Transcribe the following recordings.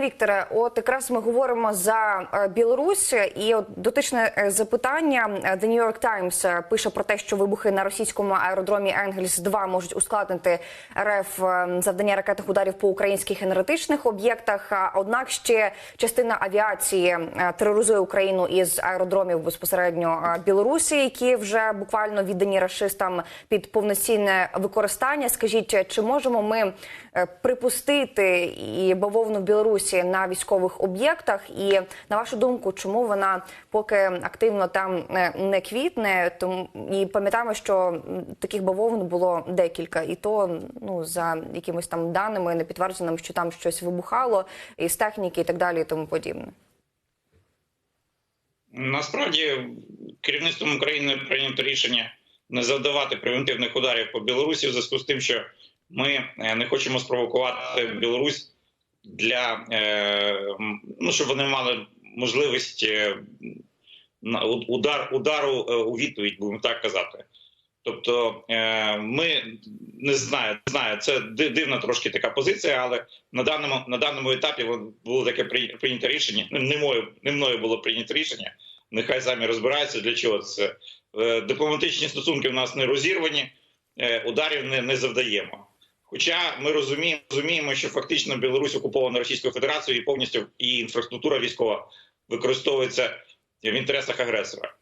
Вікторе, от якраз ми говоримо за е, Білорусь, і от дотичне е, запитання е, The New York Times пише про те, що вибухи на російському аеродромі Енгельс 2 можуть ускладнити РФ завдання ракетних ударів по українських енергетичних об'єктах. Однак ще частина авіації тероризує Україну із аеродромів безпосередньо Білорусі, які вже буквально віддані рашистам під повноцінне використання. Скажіть, чи можемо ми припустити і бавовну в Білорусі на військових об'єктах? І на вашу думку, чому вона поки активно там е, не квітне? Тому і пам'ятаємо, що таких бавовн було декілька, і то ну за якимись там даними не підтвердженими, що там щось вибухало із техніки і так далі, і тому подібне. Насправді керівництвом України прийнято рішення не завдавати превентивних ударів по Білорусі в зв'язку з тим, що ми е, не хочемо спровокувати Білорусь для е, ну, щоб вони мали можливість е, удар удару е, у відповідь, будемо так казати. Тобто, ми не знаю, не знаю, це дивна трошки така позиція, але на даному на даному етапі було таке прий- прийнято рішення. Не мною, не мною було прийнято рішення. Нехай самі розбираються, для чого це. Дипломатичні стосунки в нас не розірвані, ударів не, не завдаємо. Хоча ми розуміємо, розуміємо, що фактично Білорусь окупована Російською Федерацією і повністю і інфраструктура військова використовується в інтересах агресора.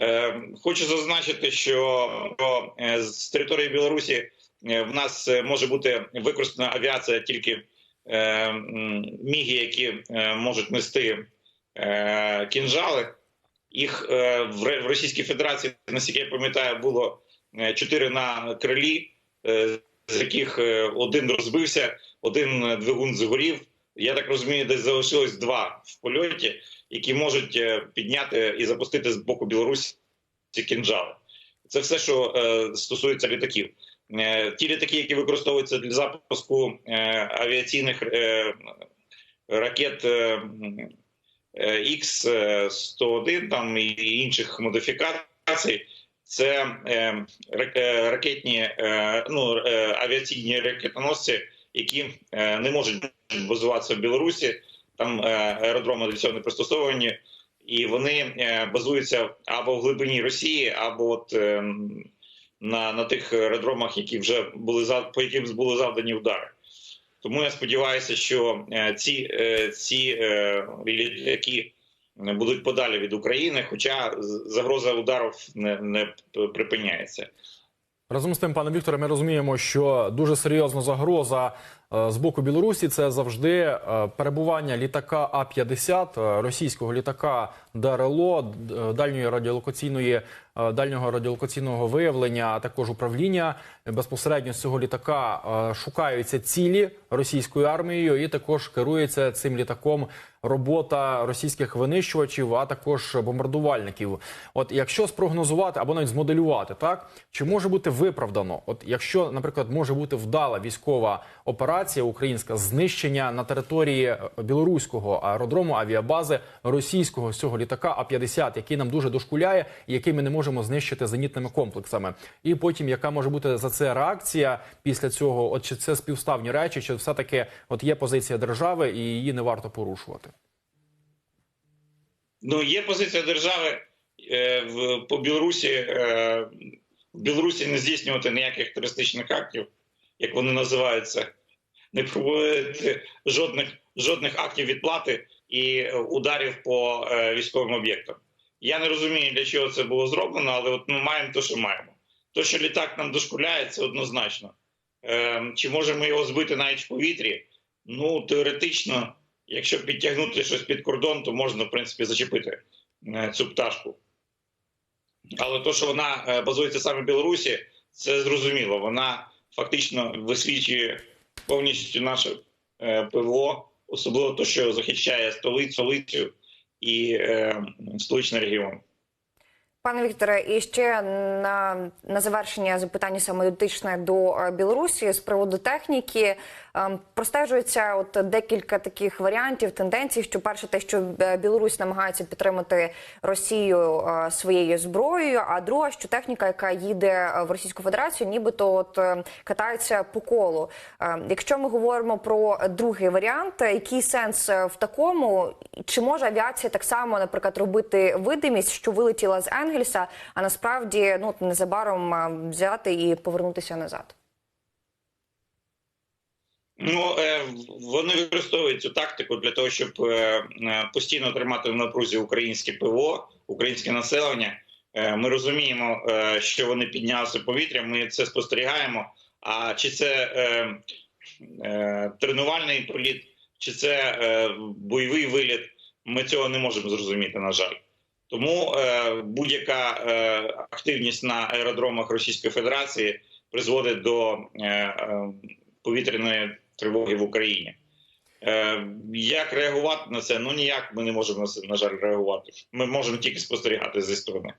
Е, Хочу зазначити, що е, з території Білорусі е, в нас е, може бути використана авіація тільки е, міги, які можуть нести е, кінжали. Їх е, в Російській Федерації, наскільки я пам'ятаю, було чотири на крилі, з яких е, один розбився, один е, двигун згорів. Я так розумію, десь залишилось два в польоті, які можуть е, підняти і запустити з боку Білорусі ці кінжали. Це все, що стосується літаків. Ті літаки, які використовуються для запуску авіаційних ракет е, X101 там і інших модифікацій, це е, е, ракетні е, ну, авіаційні ракетоносці, які не можуть базуватися в Білорусі. Там аеродроми для цього не пристосовані, і вони базуються або в глибині Росії, або от на, на тих аеродромах, які вже були по яким були завдані удари. Тому я сподіваюся, що ці, ці літаки будуть подалі від України, хоча загроза ударів не, не припиняється. Разом з тим, пане Вікторе, ми розуміємо, що дуже серйозна загроза е, з боку Білорусі це завжди е, перебування літака А-50, е, російського літака ДРЛО, е, дальньої радіолокаційної е, дальнього радіолокаційного виявлення, а також управління. Безпосередньо з цього літака е, шукаються цілі російською армією, і також керується цим літаком робота російських винищувачів, а також бомбардувальників. От якщо спрогнозувати або навіть змоделювати, так чи може бути виправдано? От якщо, наприклад, може бути вдала військова операція українська знищення на території білоруського аеродрому авіабази російського з цього літака А-50, який нам дуже дошкуляє, і який ми не можемо знищити зенітними комплексами, і потім яка може бути за це реакція після цього? От чи це співставні речі, чи все таки от є позиція держави і її не варто порушувати? Ну, є позиція держави е, в, по Білорусі. Е, в Білорусі не здійснювати ніяких терористичних актів, як вони називаються, не проводити жодних, жодних актів відплати і е, ударів по е, військовим об'єктам. Я не розумію, для чого це було зроблено, але от ми маємо те, що маємо. То, що літак нам дошкуляє, це однозначно. Е, чи можемо його збити навіть в повітрі? Ну, теоретично, якщо підтягнути щось під кордон, то можна, в принципі, зачепити е, цю пташку. Але то, що вона базується саме в Білорусі, це зрозуміло. Вона фактично висвічує повністю наше ПВО, особливо то, що захищає столицю, столицю і е, столичний регіон. Пане Вікторе, і ще на, на завершення запитання саме дотичне до е, Білорусі з приводу техніки. Ем, Простежується от декілька таких варіантів, тенденцій. Що перше, те, що е, Білорусь намагається підтримати Росію е, своєю зброєю. А друга, що техніка, яка їде е, в Російську Федерацію, нібито от катається по колу. Е, Якщо ми говоримо про другий варіант, який сенс в такому? Чи може авіація так само, наприклад, робити видимість, що вилетіла з Енгельса, а насправді ну незабаром е, взяти і повернутися назад? Ну е, вони використовують цю тактику для того, щоб е, е, постійно тримати в напрузі українське ПВО, українське населення. Ми розуміємо, що вони піднялися повітря. Ми це спостерігаємо. А чи це тренувальний політ, чи це бойовий виліт? Ми цього не можемо зрозуміти, на жаль. Тому будь-яка активність на аеродромах Російської Федерації призводить до повітряної тривоги в Україні. Е, як реагувати на це? Ну ніяк ми не можемо на це, на жаль, реагувати. Ми можемо тільки спостерігати зі сторони.